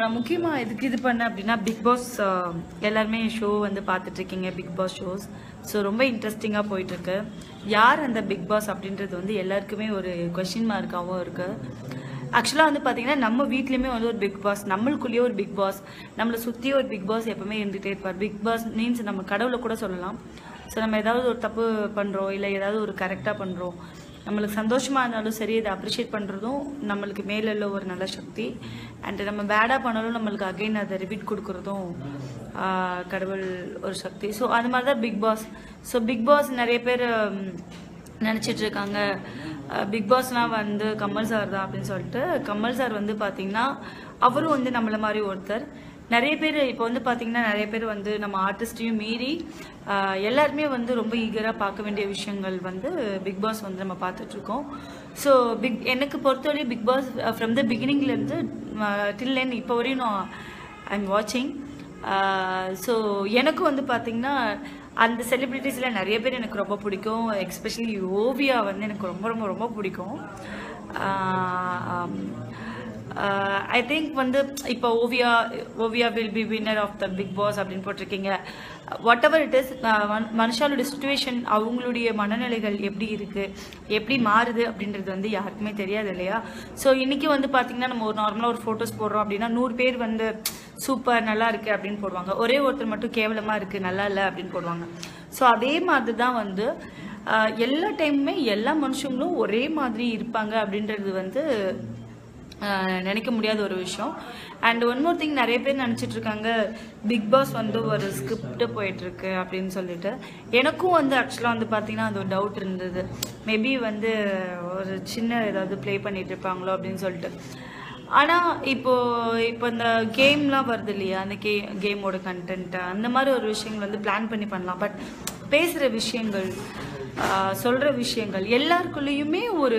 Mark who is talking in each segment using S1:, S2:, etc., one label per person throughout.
S1: நான் முக்கியமாக எதுக்கு இது பண்ணேன் அப்படின்னா பிக் பாஸ் எல்லாருமே ஷோ வந்து பார்த்துட்டு இருக்கீங்க பிக் பாஸ் ஷோஸ் ஸோ ரொம்ப இன்ட்ரெஸ்டிங்காக போயிட்டுருக்கு யார் அந்த பிக் பாஸ் அப்படின்றது வந்து எல்லாருக்குமே ஒரு கொஷின் மார்க்காகவும் இருக்குது ஆக்சுவலாக வந்து பார்த்தீங்கன்னா நம்ம வீட்லேயுமே வந்து ஒரு பிக் பாஸ் நம்மளுக்குள்ளேயே ஒரு பிக் பாஸ் நம்மளை சுற்றி ஒரு பிக் பாஸ் எப்பவுமே இருந்துகிட்டே இருப்பார். பிக் பாஸ் மீன்ஸ் நம்ம கடவுளை கூட சொல்லலாம். ஸோ நம்ம ஏதாவது ஒரு தப்பு பண்ணுறோம் இல்லை ஏதாவது ஒரு கரெக்டாக பண்ணுறோம் நம்மளுக்கு சந்தோஷமாக இருந்தாலும் சரி இதை அப்ரிஷியேட் பண்ணுறதும் நம்மளுக்கு மேலே உள்ள ஒரு நல்ல சக்தி. அண்ட் நம்ம பேடாக பண்ணாலும் நம்மளுக்கு அகைன் அதை ரிப்பீட் கொடுக்குறதும் கடவுள் ஒரு சக்தி. ஸோ அது மாதிரி தான் Bigg Boss so Bigg Boss நிறைய பேர் நினச்சிட்டு இருக்காங்க. பிக் பாஸ்னா வந்து கமல் சார் தான் அப்படின்னு சொல்லிட்டு. கமல் சார் வந்து பார்த்தீங்கன்னா அவரும் வந்து நம்மளை மாதிரி ஒருத்தர். நிறைய பேர் இப்போ வந்து பார்த்தீங்கன்னா நிறைய பேர் வந்து நம்ம ஆர்டிஸ்டையும் மீறி எல்லாருமே வந்து ரொம்ப ஈகராக பார்க்க வேண்டிய விஷயங்கள் வந்து பிக் பாஸ் வந்து நம்ம பார்த்துட்ருக்கோம் ஸோ பிக் எனக்கு பொறுத்தவரை பிக் பாஸ் ஃப்ரம் த பிகினிங்லேருந்து டில் என் இப்போ வரையும் நான் ஐம் வாட்சிங் ஸோ எனக்கும் வந்து பார்த்தீங்கன்னா அந்த செலிப்ரிட்டிஸில் நிறைய பேர் எனக்கு ரொம்ப பிடிக்கும். எக்ஸ்பெஷலி ஓவியா வந்து எனக்கு ரொம்ப ரொம்ப ரொம்ப பிடிக்கும். Uh, ஐ திங்க் வந்து இப்போ Oviya Oviya will be winner of the Bigg Boss அப்படின்னு போட்டிருக்கீங்க. வாட் எவர் இட் இஸ் மனுஷாலுடைய சுச்சுவேஷன் அவங்களுடைய மனநிலைகள் எப்படி இருக்கு எப்படி மாறுது அப்படின்றது வந்து யாருக்குமே தெரியாது இல்லையா? ஸோ இன்னைக்கு வந்து பார்த்தீங்கன்னா நம்ம ஒரு நார்மலாக ஒரு ஃபோட்டோஸ் போடுறோம் அப்படின்னா நூறு பேர் வந்து சூப்பர் நல்லா இருக்கு அப்படின்னு போடுவாங்க. ஒரே ஒருத்தர் மட்டும் கேவலமாக இருக்கு நல்லா இல்லை அப்படின்னு போடுவாங்க. ஸோ அதே மாதிரி தான் வந்து எல்லா டைமுமே எல்லா மனுஷங்களும் ஒரே மாதிரி இருப்பாங்க அப்படின்றது வந்து நினைக்க முடியாத ஒரு விஷயம். அண்ட் ஒன் மோர் திங் நிறைய பேர் நினச்சிட்டு இருக்காங்க பிக் பாஸ் வந்து ஒரு ஸ்கிரிப்ட் போயிட்டுருக்கு அப்படின்னு சொல்லிட்டு. எனக்கும் வந்து ஆக்சுவலாக வந்து பார்த்தீங்கன்னா அது ஒரு டவுட் இருந்தது. மேபி வந்து ஒரு சின்ன ஏதாவது ப்ளே பண்ணிட்டு இருப்பாங்களோ அப்படின்னு சொல்லிட்டு. ஆனால் இப்போ இப்போ இந்த கேம்லாம் வருது இல்லையா? அந்த கே கேமோட கண்டென்ட்டு அந்த மாதிரி ஒரு விஷயங்கள் வந்து பிளான் பண்ணி பண்ணலாம். பட் பேசுகிற விஷயங்கள் சொல்கிற விஷயங்கள் எல்லாருக்குள்ளேயுமே ஒரு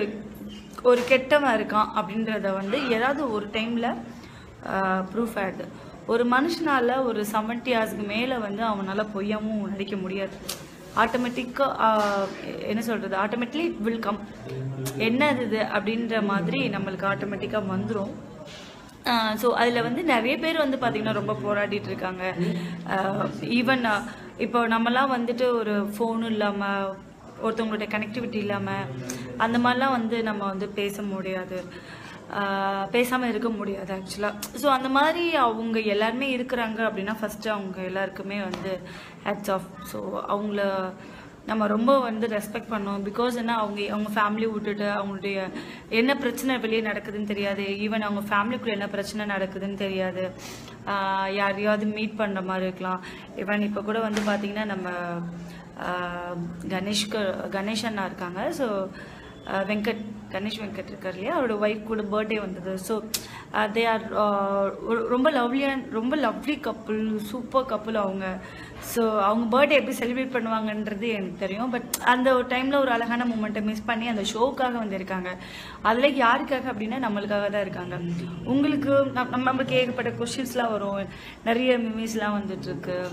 S1: ஒரு கெட்டவன் இருக்கான் அப்படின்றத வந்து ஏதாவது ஒரு டைமில் ப்ரூஃப் ஆகிடுது ஒரு மனுஷனால ஒரு செவன்ட்டி ஹார்ஸ்க்கு மேலே வந்து அவனால் பொய்யாமும் நடிக்க முடியாது. ஆட்டோமேட்டிக்காக என்ன சொல்கிறது ஆட்டோமேட்டிக்லி இட் வில் கம் என்ன இது அப்படின்ற மாதிரி நம்மளுக்கு ஆட்டோமேட்டிக்காக வந்துடும் ஸோ அதில் வந்து நிறைய பேர் வந்து பார்த்திங்கன்னா ரொம்ப போராடிட்டு இருக்காங்க. ஈவன் இப்போ நம்மலாம் வந்துட்டு ஒரு ஃபோனும் இல்லாமல் ஒருத்தவங்களுடைய கனெக்டிவிட்டி இல்லாமல் அந்த மாதிரிலாம் வந்து நம்ம வந்து பேச முடியாது. பேசாமல் இருக்க முடியாது ஆக்சுவலாக ஸோ அந்த மாதிரி அவங்க எல்லாருமே இருக்கிறாங்க அப்படின்னா ஃபஸ்ட்டு அவங்க எல்லாருக்குமே வந்து ஹேட்ஸ் ஆஃப் ஸோ அவங்கள நம்ம ரொம்ப வந்து ரெஸ்பெக்ட் பண்ணோம் பிகாஸ் என்ன அவங்க அவங்க ஃபேமிலி விட்டுட்டு அவங்களுடைய என்ன பிரச்சனை வெளியே நடக்குதுன்னு தெரியாது. ஈவன் அவங்க ஃபேமிலிக்குள்ளே என்ன பிரச்சனை நடக்குதுன்னு தெரியாது. யாரையாவது மீட் பண்ணுற மாதிரி இருக்கலாம். ஈவன் இப்போ கூட வந்து பார்த்தீங்கன்னா நம்ம கணேஷ்க்கு கணேஷ் அண்ணா இருக்காங்க. ஸோ வெங்கட் கணேஷ் வெங்கட் இருக்கார் இல்லையா? அவரோட ஒய்ஃப் கூட பர்த்டே வந்தது. ஸோ தே ஆர் ரொம்ப லவ்லியான ரொம்ப லவ்லி கப்புள் சூப்பர் கப்புள் அவங்க. ஸோ அவங்க பர்த்டே எப்படி செலிப்ரேட் பண்ணுவாங்கன்றது எனக்கு தெரியும். பட் அந்த ஒரு டைமில் ஒரு அழகான மூமெண்ட்டை மிஸ் பண்ணி அந்த ஷோக்காக வந்திருக்காங்க. அதில் யாருக்காக அப்படின்னா நம்மளுக்காக தான் இருக்காங்க. உங்களுக்கு நம்- நம்ம நம்மளுக்கு ஏகப்பட்ட கொஷின்ஸ்லாம் வரும். நிறைய மிமிஸ்லாம் வந்துட்டுருக்கு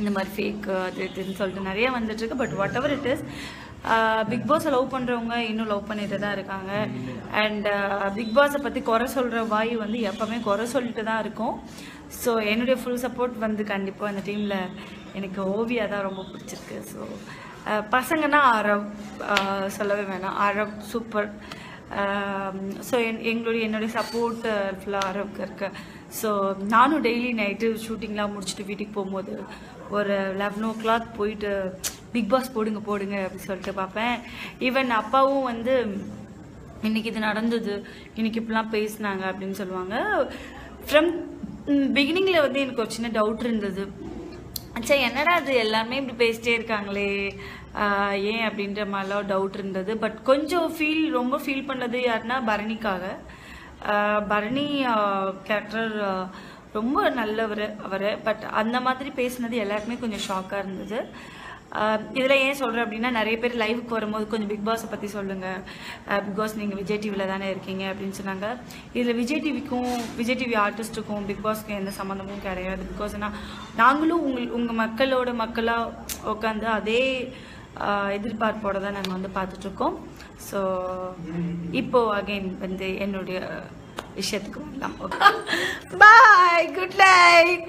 S1: இந்த மாதிரி ஃபேக் அது இதுன்னு சொல்லிட்டு நிறைய வந்துட்டுருக்கு but whatever it is uh, Bigg பாஸை லவ் பண்ணுறவங்க இன்னும் லவ் பண்ணிட்டு தான் இருக்காங்க. அண்ட் பிக் பாஸை பற்றி குறை சொல்கிற வாய் வந்து எப்போவுமே குறை சொல்லிட்டு தான் இருக்கும். ஸோ என்னுடைய ஃபுல் சப்போர்ட் வந்து கண்டிப்பாக அந்த டீமில் எனக்கு ஓவியா தான் ரொம்ப பிடிச்சிருக்கு. ஸோ uh, பசங்கன்னா அரவ் uh, சொல்லவே வேணாம். அரவ் சூப்பர் ஸோ என் எங்களுடைய என்னுடைய சப்போர்ட் ஃபுல்லாக அரவுக்கு இருக்குது ஸோ நானும் டெய்லி நைட்டு ஷூட்டிங்லாம் முடிச்சுட்டு வீட்டுக்கு போகும்போது ஒரு லெவன் ஓ கிளாக் போயிட்டு பிக் பாஸ் போடுங்க போடுங்க அப்படின்னு சொல்லிட்டு பார்ப்பேன். ஈவன் அப்பாவும் வந்து இன்னைக்கு இது நடந்தது. இன்னைக்கு இப்படிலாம் பேசினாங்க அப்படின்னு சொல்லுவாங்க. ஃப்ரம் பிகினிங்கில் வந்து எனக்கு ஒரு சின்ன டவுட் இருந்தது. அச்சா என்னடா அது எல்லாமே இப்படி பேசிட்டே இருக்காங்களே. ஏன் அப்படின்ற மாதிரிலாம் டவுட் இருந்தது. பட் கொஞ்சம் ஃபீல் ரொம்ப ஃபீல் பண்ணது யாருன்னா பரணிக்காக. பரணி கேரக்டர் ரொம்ப நல்லவர் அவர். பட் அந்த மாதிரி பேசினது எல்லாருக்குமே கொஞ்சம் ஷாக்காக இருந்தது. இதில் ஏன் சொல்கிறேன் அப்படின்னா நிறைய பேர் லைவுக்கு வரும்போது கொஞ்சம் பிக் பாஸை பற்றி சொல்லுங்கள் பிக் பாஸ் நீங்கள் விஜய் டிவியில் தானே இருக்கீங்க அப்படின்னு சொன்னாங்க. இதில் விஜய் டிவிக்கும் விஜய் டிவி ஆர்டிஸ்ட்டுக்கும் பிக் பாஸ்க்கும் எந்த சம்மந்தமும் கிடையாது. பிகாஸ் நாங்களும் உங்கள் உங்கள் மக்களோட மக்களாக உட்காந்து அதே எதிர்பார்ப்போடு தான் நாங்கள் வந்து பார்த்துட்ருக்கோம். ஸோ இப்போது அகைன் வந்து என்னுடைய விஷயத்துக்கு வரலாம். Okay bye good night